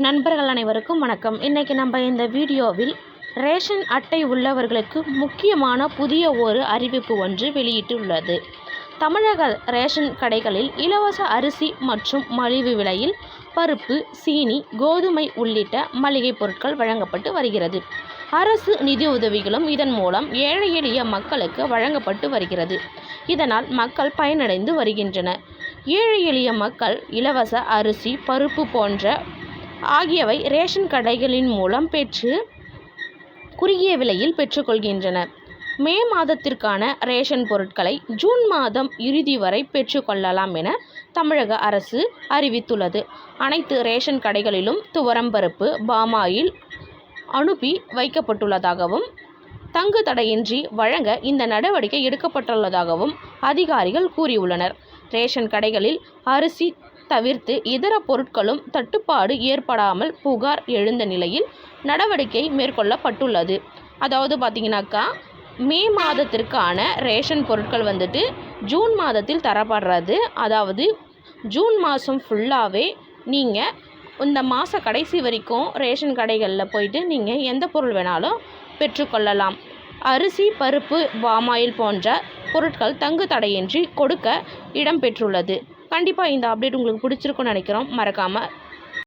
நண்பர்கள் அனைவருக்கும் வணக்கம். இன்றைக்கி நம்ம இந்த வீடியோவில் ரேஷன் அட்டை உள்ளவர்களுக்கு முக்கியமான புதிய ஒரு அறிவிப்பு ஒன்று வெளியிட்டுள்ளது. தமிழக ரேஷன் கடைகளில் இலவச அரிசி மற்றும் மலிவு விலையில் பருப்பு சீனி கோதுமை உள்ளிட்ட மளிகை பொருட்கள் வழங்கப்பட்டு வருகிறது. அரசு நிதி உதவிகளும் இதன் மூலம் ஏழை எளிய மக்களுக்கு வழங்கப்பட்டு வருகிறது. இதனால் மக்கள் பயனடைந்து வருகின்றனர். ஏழை எளிய மக்கள் இலவச அரிசி பருப்பு போன்ற ஆகியவை ரேஷன் கடைகளின் மூலம் பெற்று குறுகிய விலையில் பெற்றுக்கொள்கின்றனர் மே மாதத்திற்கான ரேஷன் பொருட்களை ஜூன் மாதம் இறுதி வரை பெற்றுக்கொள்ளலாம் என தமிழக அரசு அறிவித்துள்ளது. அனைத்து ரேஷன் கடைகளிலும் துவரம்பருப்பு பாமாயில் அனுப்பி வைக்கப்பட்டுள்ளதாகவும் தங்கு தடையின்றி வழங்க இந்த நடவடிக்கை எடுக்கப்பட்டுள்ளதாகவும் அதிகாரிகள் கூறியுள்ளனர். ரேஷன் கடைகளில் அரிசி தவிர்த்து இதர பொருட்களும் தட்டுப்பாடு ஏற்படாமல் புகார் எழுந்த நிலையில் நடவடிக்கை மேற்கொள்ளப்பட்டுள்ளது. அதாவது பார்த்தீங்கன்னாக்கா மே மாதத்திற்கான ரேஷன் பொருட்கள் வந்துட்டு ஜூன் மாதத்தில் தரப்படுறது. அதாவது ஜூன் மாதம் ஃபுல்லாகவே நீங்கள் இந்த மாத கடைசி வரைக்கும் ரேஷன் கடைகளில் போயிட்டு நீங்கள் எந்த பொருள் வேணாலும் பெற்றுக்கொள்ளலாம். அரிசி பருப்பு பாமாயில் போன்ற பொருட்கள் தங்கு தடையின்றி கொடுக்க இடம்பெற்றுள்ளது கண்டிப்பாக இந்த அப்டேட் உங்களுக்கு பிடிச்சிருக்கும்னு நினைக்கிறோம். மறக்காமல்